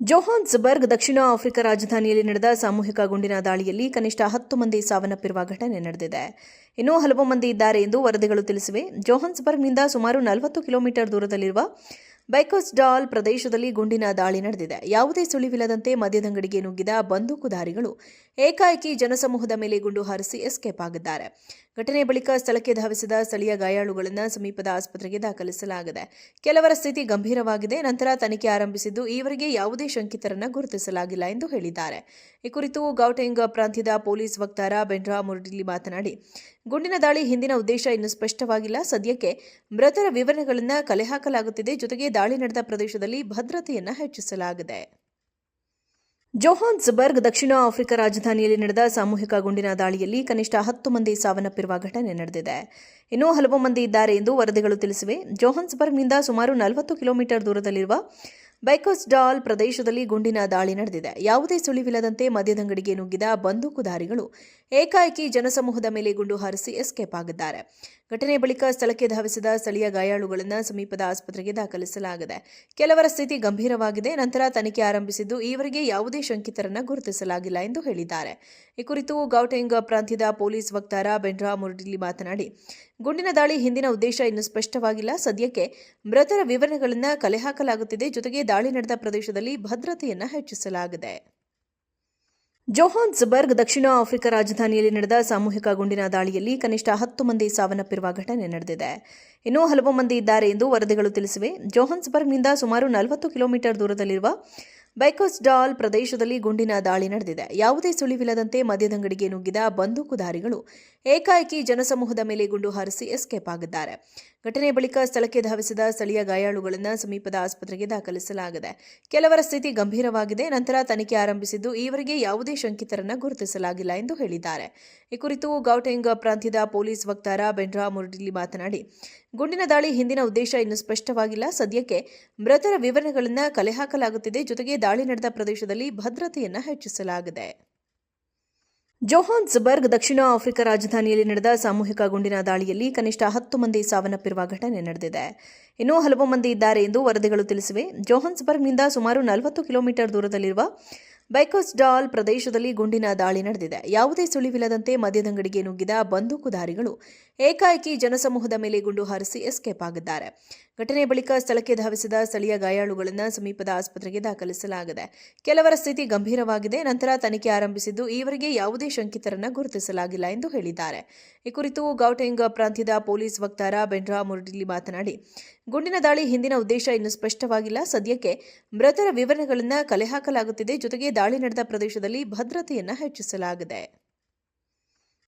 Johannesburg ದಕ್ಷಿಣ Africa ರಾಜಧಾನಿಯಲ್ಲಿ ನಡೆದ ಸಾಮೂಹಿಕ ಗುಂಡಿನ ದಾಳಿಯಲ್ಲಿ ಕನಿಷ್ಠ ಹತ್ತು ಮಂದಿ ಸಾವನ್ನಪ್ಪಿರುವ ಘಟನೆ ನಡೆದಿದೆ. ಇನ್ನೂ ಹಲವು ಮಂದಿ ಇದ್ದಾರೆ ಎಂದು ವರದಿಗಳು ತಿಳಿಸಿವೆ. ಜೋಹಾನ್ಸ್ಬರ್ಗ್ನಿಂದ ಸುಮಾರು ನಲವತ್ತು ಕಿಲೋಮೀಟರ್ ದೂರದಲ್ಲಿರುವ ಬೈಕೋಸ್ಡಾಲ್ ಪ್ರದೇಶದಲ್ಲಿ ಗುಂಡಿನ ದಾಳಿ ನಡೆದಿದೆ. ಯಾವುದೇ ಸುಳಿವಿಲ್ಲದಂತೆ ಮದ್ಯದಂಗಡಿಗೆ ನುಗ್ಗಿದ ಬಂದೂಕುಧಾರಿಗಳು ಏಕಾಏಕಿ ಜನಸಮೂಹದ ಮೇಲೆ ಗುಂಡು ಹಾರಿಸಿ ಎಸ್ಕೇಪ್ ಆಗಿದ್ದಾರೆ. ಘಟನೆ ಬಳಿಕ ಸ್ಥಳಕ್ಕೆ ಧಾವಿಸಿದ ಸ್ಥಳೀಯ ಗಾಯಾಳುಗಳನ್ನು ಸಮೀಪದ ಆಸ್ಪತ್ರೆಗೆ ದಾಖಲಿಸಲಾಗಿದೆ. ಕೆಲವರ ಸ್ಥಿತಿ ಗಂಭೀರವಾಗಿದೆ. ನಂತರ ತನಿಖೆ ಆರಂಭಿಸಿದ್ದು, ಈವರೆಗೆ ಯಾವುದೇ ಶಂಕಿತರನ್ನು ಗುರುತಿಸಲಾಗಿಲ್ಲ ಎಂದು ಹೇಳಿದ್ದಾರೆ. ಈ ಕುರಿತು ಗೌಟೆಂಗ್ ಪ್ರಾಂತ್ಯದ ಪೊಲೀಸ್ ವಕ್ತಾರ ಬೆಂಡ್ರಾ ಮುರಡಿಲಿ ಮಾತನಾಡಿ, ಗುಂಡಿನ ದಾಳಿ ಹಿಂದಿನ ಉದ್ದೇಶ ಇನ್ನೂ ಸ್ಪಷ್ಟವಾಗಿಲ್ಲ. ಸದ್ಯಕ್ಕೆ ಮೃತರ ವಿವರಣೆಗಳನ್ನು ಕಲೆ ಹಾಕಲಾಗುತ್ತಿದೆ. ಜೊತೆಗೆ ದಾಳಿ ನಡೆದ ಪ್ರದೇಶದಲ್ಲಿ ಭದ್ರತೆಯನ್ನು ಹೆಚ್ಚಿಸಲಾಗಿದೆ. ಜೋಹಾನ್ಸ್ಬರ್ಗ್ ದಕ್ಷಿಣ ಆಫ್ರಿಕಾ ರಾಜಧಾನಿಯಲ್ಲಿ ನಡೆದ ಸಾಮೂಹಿಕ ಗುಂಡಿನ ದಾಳಿಯಲ್ಲಿ ಕನಿಷ್ಠ ಹತ್ತು ಮಂದಿ ಸಾವನ್ನಪ್ಪಿರುವ ಘಟನೆ ನಡೆದಿದೆ. ಇನ್ನೂ ಹಲವು ಮಂದಿ ಇದ್ದಾರೆ ಎಂದು ವರದಿಗಳು ತಿಳಿಸಿವೆ. ಜೋಹಾನ್ಸ್ಬರ್ಗ್ನಿಂದ ಸುಮಾರು ನಲವತ್ತು ಕಿಲೋಮೀಟರ್ ದೂರದಲ್ಲಿರುವ ಬೈಕೋಸ್ ಡಾಲ್ ಪ್ರದೇಶದಲ್ಲಿ ಗುಂಡಿನ ದಾಳಿ ನಡೆದಿದೆ. ಯಾವುದೇ ಸುಳಿವಿಲ್ಲದಂತೆ ಮದ್ಯದಂಗಡಿಗೆ ನುಗ್ಗಿದ ಬಂದೂಕುಧಾರಿಗಳು ಏಕಾಏಕಿ ಜನಸಮೂಹದ ಮೇಲೆ ಗುಂಡು ಹಾರಿಸಿ ಎಸ್ಕೇಪ್ ಆಗಿದ್ದಾರೆ. ಘಟನೆ ಬಳಿಕ ಸ್ಥಳಕ್ಕೆ ಧಾವಿಸಿದ ಸ್ಥಳೀಯ ಗಾಯಾಳುಗಳನ್ನು ಸಮೀಪದ ಆಸ್ಪತ್ರೆಗೆ ದಾಖಲಿಸಲಾಗಿದೆ. ಕೆಲವರ ಸ್ಥಿತಿ ಗಂಭೀರವಾಗಿದೆ. ನಂತರ ತನಿಖೆ ಆರಂಭಿಸಿದ್ದು, ಈವರೆಗೆ ಯಾವುದೇ ಶಂಕಿತರನ್ನು ಗುರುತಿಸಲಾಗಿಲ್ಲ ಎಂದು ಹೇಳಿದ್ದಾರೆ. ಈ ಕುರಿತು ಗೌಟೆಂಗ್ ಪ್ರಾಂತ್ಯದ ಪೊಲೀಸ್ ವಕ್ತಾರ ಬೆಂಡ್ರಾ ಮುರ್ಡಿಲಿ ಮಾತನಾಡಿ, ಗುಂಡಿನ ದಾಳಿ ಹಿಂದಿನ ಉದ್ದೇಶ ಇನ್ನೂ ಸ್ಪಷ್ಟವಾಗಿಲ್ಲ. ಸದ್ಯಕ್ಕೆ ಮೃತರ ವಿವರಣೆಗಳನ್ನು ಕಲೆ ಹಾಕಲಾಗುತ್ತಿದೆ. ಜೊತೆಗೆ ದಾಳಿ ನಡೆದ ಪ್ರದೇಶದಲ್ಲಿ ಭದ್ರತೆಯನ್ನು ಹೆಚ್ಚಿಸಲಾಗಿದೆ. ಜೋಹಾನ್ಸ್ಬರ್ಗ್ ದಕ್ಷಿಣ ಆಫ್ರಿಕಾ ರಾಜಧಾನಿಯಲ್ಲಿ ನಡೆದ ಸಾಮೂಹಿಕ ಗುಂಡಿನ ದಾಳಿಯಲ್ಲಿ ಕನಿಷ್ಠ ಹತ್ತು ಮಂದಿ ಸಾವನ್ನಪ್ಪಿರುವ ಘಟನೆ ನಡೆದಿದೆ. ಇನ್ನೂ ಹಲವು ಮಂದಿ ಇದ್ದಾರೆ ಎಂದು ವರದಿಗಳು ತಿಳಿಸಿವೆ. ಜೋಹಾನ್ಸ್ಬರ್ಗ್ನಿಂದ ಸುಮಾರು ನಲವತ್ತು ಕಿಲೋಮೀಟರ್ ದೂರದಲ್ಲಿರುವ ಬೈಕೋಸ್ ಡಾಲ್ ಪ್ರದೇಶದಲ್ಲಿ ಗುಂಡಿನ ದಾಳಿ ನಡೆದಿದೆ. ಯಾವುದೇ ಸುಳಿವಿಲ್ಲದಂತೆ ಮದ್ಯದಂಗಡಿಗೆ ನುಗ್ಗಿದ ಬಂದೂಕುಧಾರಿಗಳು ಏಕಾಏಕಿ ಜನಸಮೂಹದ ಮೇಲೆ ಗುಂಡು ಹಾರಿಸಿ ಎಸ್ಕೇಪ್ ಆಗಿದ್ದಾರೆ. ಘಟನೆ ಬಳಿಕ ಸ್ಥಳಕ್ಕೆ ಧಾವಿಸಿದ ಸ್ಥಳೀಯ ಗಾಯಾಳುಗಳನ್ನು ಸಮೀಪದ ಆಸ್ಪತ್ರೆಗೆ ದಾಖಲಿಸಲಾಗಿದೆ. ಕೆಲವರ ಸ್ಥಿತಿ ಗಂಭೀರವಾಗಿದೆ. ನಂತರ ತನಿಖೆ ಆರಂಭಿಸಿದ್ದು, ಈವರೆಗೆ ಯಾವುದೇ ಶಂಕಿತರನ್ನು ಗುರುತಿಸಲಾಗಿಲ್ಲ ಎಂದು ಹೇಳಿದ್ದಾರೆ. ಈ ಕುರಿತು ಗೌಟೆಂಗ್ ಪ್ರಾಂತ್ಯದ ಪೊಲೀಸ್ ವಕ್ತಾರ ಬೆಂಡ್ರಾ ಮುರ್ಡಿಲಿ ಮಾತನಾಡಿ, ಗುಂಡಿನ ದಾಳಿ ಹಿಂದಿನ ಉದ್ದೇಶ ಇನ್ನೂ ಸ್ಪಷ್ಟವಾಗಿಲ್ಲ. ಸದ್ಯಕ್ಕೆ ಮೃತರ ವಿವರಣೆಗಳನ್ನು ಕಲೆ ಹಾಕಲಾಗುತ್ತಿದೆ. ಜೊತೆಗೆ ದಾಳಿ ನಡೆದ ಪ್ರದೇಶದಲ್ಲಿ ಭದ್ರತೆಯನ್ನು ಹೆಚ್ಚಿಸಲಾಗಿದೆ. ಜೋಹಾನ್ಸ್ಬರ್ಗ್ ದಕ್ಷಿಣ ಆಫ್ರಿಕಾ ರಾಜಧಾನಿಯಲ್ಲಿ ನಡೆದ ಸಾಮೂಹಿಕ ಗುಂಡಿನ ದಾಳಿಯಲ್ಲಿ ಕನಿಷ್ಠ ಹತ್ತು ಮಂದಿ ಸಾವನ್ನಪ್ಪಿರುವ ಘಟನೆ ನಡೆದಿದೆ. ಇನ್ನೂ ಹಲವು ಮಂದಿ ಇದ್ದಾರೆ ಎಂದು ವರದಿಗಳು ತಿಳಿಸಿವೆ. ಜೋಹಾನ್ಸ್ಬರ್ಗ್ನಿಂದ ಸುಮಾರು ನಲವತ್ತು ಕಿಲೋಮೀಟರ್ ದೂರದಲ್ಲಿರುವ ಬೈಕೋಸ್ ಡಾಲ್ ಪ್ರದೇಶದಲ್ಲಿ ಗುಂಡಿನ ದಾಳಿ ನಡೆದಿದೆ. ಯಾವುದೇ ಸುಳಿವಿಲ್ಲದಂತೆ ಮದ್ಯದಂಗಡಿಗೆ ನುಗ್ಗಿದ ಬಂದೂಕುಧಾರಿಗಳು ಏಕಾಏಕಿ ಜನಸಮೂಹದ ಮೇಲೆ ಗುಂಡು ಹಾರಿಸಿ ಎಸ್ಕೇಪ್ ಆಗಿದ್ದಾರೆ. ಘಟನೆ ಬಳಿಕ ಸ್ಥಳಕ್ಕೆ ಧಾವಿಸಿದ ಸ್ಥಳೀಯ ಗಾಯಾಳುಗಳನ್ನು ಸಮೀಪದ ಆಸ್ಪತ್ರೆಗೆ ದಾಖಲಿಸಲಾಗಿದೆ. ಕೆಲವರ ಸ್ಥಿತಿ ಗಂಭೀರವಾಗಿದೆ. ನಂತರ ತನಿಖೆ ಆರಂಭಿಸಿದ್ದು, ಈವರೆಗೆ ಯಾವುದೇ ಶಂಕಿತರನ್ನು ಗುರುತಿಸಲಾಗಿಲ್ಲ ಎಂದು ಹೇಳಿದ್ದಾರೆ. ಈ ಕುರಿತು ಗೌಟೆಂಗ್ ಪ್ರಾಂತ್ಯದ ಪೊಲೀಸ್ ವಕ್ತಾರ ಬೆಂಡ್ರಾ ಮುರಡಿಲಿ ಮಾತನಾಡಿ, ಗುಂಡಿನ ದಾಳಿ ಹಿಂದಿನ ಉದ್ದೇಶ ಇನ್ನೂ ಸ್ಪಷ್ಟವಾಗಿಲ್ಲ. ಸದ್ಯಕ್ಕೆ ಮೃತರ ವಿವರಣೆಗಳನ್ನು ಕಲೆ ಹಾಕಲಾಗುತ್ತಿದೆ. ಜೊತೆಗೆ ದಾಳಿ ನಡೆದ ಪ್ರದೇಶದಲ್ಲಿ ಭದ್ರತೆಯನ್ನು ಹೆಚ್ಚಿಸಲಾಗಿದೆ.